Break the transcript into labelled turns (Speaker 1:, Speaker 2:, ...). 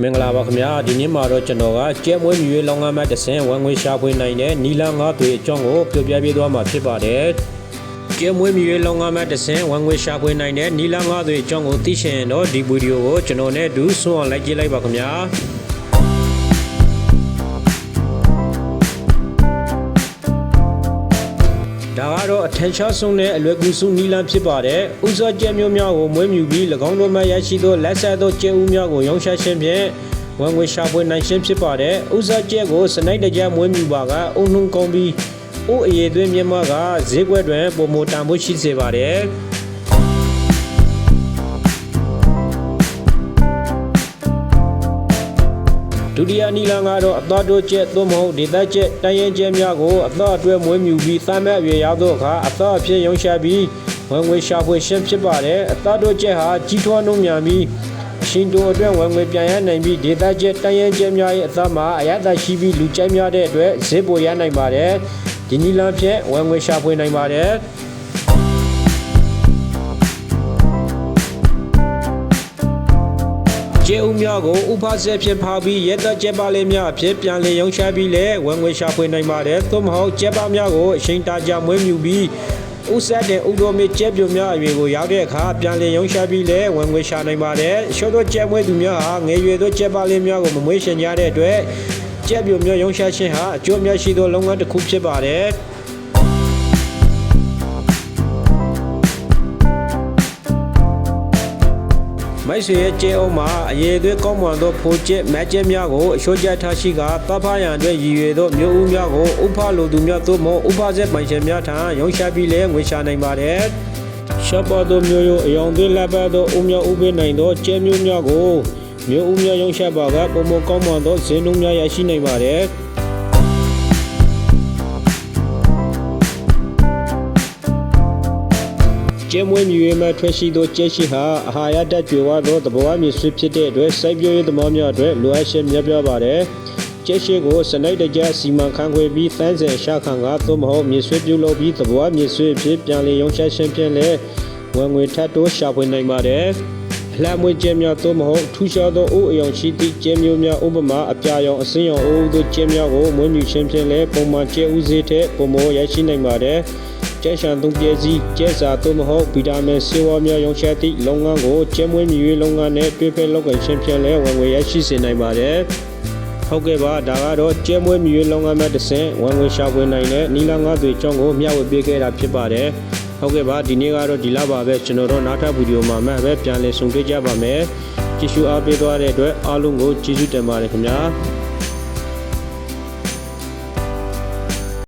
Speaker 1: မင်္ဂလာပါခင်ဗျာဒီနေ့မှာတော့ကျွန်တော်ကကျဲမွေးမြွေလောင်းငန်းမတ်တဆင်ဝန်ငွေရှာဖွေနိုင်တဲ့နီလာငါးသွေအကြောင်းကိုပြောပြပေးသွားမှာဖြစ်ပါတယ်ကျဲမွေးမြွေလောင်းငန်းမတ်တဆင်ဝန်ငွေရှာဖွေနိုင်တဲ့နီလာငါးသွေအကြောင်းကိုသိရှင်ရင်တော့ဒီဗီဒီယိုကိုကျွန်တော်နဲ့အတူဆွအောင်လိုက်ကြည့်လိုက်ပါခင်ဗျာ ဒါကတော့အထင်ရှားဆုံးတဲ့အလွယ်ကူဆုံးနီလန်းဖြစ်ပါတယ်။ဥစွာကျဲမျိုးများကိုမွေးမြူပြီး၎င်းတို့မှရရှိသောလက်ဆက်သောကျဲဦးများကိုရောင်းချခြင်းဖြင့်ဝန်ငွေရှာဖွေနိုင်ခြင်းဖြစ်ပါတယ်။ဥစွာကျဲကိုစနိုက်တကြမွေးမြူပါကအုံလုံးကောင်းပြီးအိုးအရေသွင်းမြတ်မကဈေးကွက်တွင်ပုံမတန်ဖို့ရှိစေပါတယ်။ ဒုတိယနီလန်ကတော့အသားတို့ကျက်သို့မဟုတ်ဒေသကျက်တန်ရင်ကျက်များကိုအသားအတွဲမွေးမြူပြီးသမ်းမဲ့အရွယ်ရောက်သောအခါအသားအဖြစ်ရုံရှာပြီးဝင်ငွေရှာဖွေရှင်းဖြစ်ပါတယ်အသားတို့ကျက်ဟာကြီးထွားနှုံမြန်ပြီးအရှင်တို့အတွက်ဝင်ငွေပြန်ရနိုင်ပြီးဒေသကျက်တန်ရင်ကျက်များရဲ့အသားမှာအရသာရှိပြီးလူကျက်များတဲ့အတွက်ဈေးပိုရနိုင်ပါတယ်ဒီနီလန်ဖြင့်ဝင်ငွေရှာဖွေနိုင်ပါတယ် ကျဲဦးများကိုဥပဆက်ဖြစ်ဖားပြီးရဲသက်ကျဲပါလေးများအဖြစ်ပြန်လည်ရုံချပြီးလဲဝင်ငွေရှာဖွေနိုင်ပါတယ်သို့မဟုတ်ကျဲပါများကိုအချိန်တာကြာမွေးမြူပြီးဥဆက်တဲ့ဥတော်မေကျဲပြိုများအရွယ်ကိုရောက်တဲ့အခါပြန်လည်ရုံချပြီးလဲဝင်ငွေရှာနိုင်ပါတယ်ရှော့သောကျဲမွေးသူများဟာငယ်ရွယ်သောကျဲပါလေးများကိုမမွေးရှင်ကြတဲ့အတွက်ကျဲပြိုများရုံချခြင်းဟာအကျိုးများရှိသောလုပ်ငန်းတစ်ခုဖြစ်ပါတယ် မိုက်ဆွေရဲ့ကျဲအောင်မှာအရေးသွေးကောင်းမွန်သောဖိုးကျက်မက်ကျက်များကိုအချိုးကျထားရှိကတပ်ဖားရန်အတွက်ရည်ရွယ်သောမျိုးဦးများကိုဥပလိုသူများသို့မဟုတ်ဥပဆက်ပိုင်ရှင်များထံရုံရှာပြီးလဲငွေရှာနိုင်ပါတယ်။ရှော့ပေါ်သောမျိုးရိုးအယောင်သွေးလက်ပတ်သောဦးများဥပေးနိုင်သောကျဲမျိုးများကိုမျိုးဦးများရုံရှာပါကပုံမကောင်းမွန်သောဇင်းနှုံးများရရှိနိုင်ပါတယ်။ ကျဲမွေးမြူရေးမှထွက်ရှိသောကျဲရှိဟာအာဟာရဓာတ်ကြွယ်ဝသောသဘောအမြင့်ဆွေးဖြစ်တဲ့အတွက်စိုက်ပျိုးရေးသမားများအတွက်လိုအပ်ချက်များပြားပါတယ်။ကျဲရှိကိုစနိုက်တကြစီမံခန့်ခွဲပြီးသန်းစင်ရှာခံကသို့မဟုတ်မြေဆွေးပြုလုပ်ပြီးသဘောအမြင့်ဆွေးဖြစ်ပြန်လည်ရုံချခြင်းဖြင့်လည်းဝင်ငွေထပ်တိုးရှာဖွေနိုင်ပါတယ်။အလှမွေးကျဲများသို့မဟုတ်ထူးခြားသောအိုးအယောင်ရှိသည့်ကျဲမျိုးများဥပမာအပြာရောင်အစင်းရောင်အိုးတို့ကျဲများကိုမွေးမြူခြင်းဖြင့်လည်းပုံမှန်ကျဲဥစည်းထက်ပုံမောရရှိနိုင်ပါတယ်။ ကျဲရှန်သုံးပြည့်စည်းကျဲစာသို့မဟုတ်ဗီတာမင်ဆေးဝါးများရောင်းချသည့်လုပ်ငန်းကိုကျဲမွေးမြူရေးလုပ်ငန်းနဲ့တွဲဖက်လုပ်ကိုင်ခြင်းဖြင့်လည်းဝင်ငွေရရှိစေနိုင်ပါတယ်။ဟုတ်ကဲ့ပါဒါကတော့ကျဲမွေးမြူရေးလုပ်ငန်းများတစ်ဆင့်ဝင်ငွေရှာဖွေနိုင်တဲ့နီလာငါးသွေအကြောင်းကိုမျှဝေပေးခဲ့တာဖြစ်ပါတယ်။ဟုတ်ကဲ့ပါဒီနေ့ကတော့ဒီလောက်ပါပဲကျွန်တော်တို့နောက်ထပ်ဗီဒီယိုမှာမှပဲပြန်လည်ဆုံတွေ့ကြပါမယ်။ကြည့်ရှုအားပေးသွားတဲ့အတွက်အားလုံးကိုကျေးဇူးတင်ပါတယ်ခင်ဗျာ။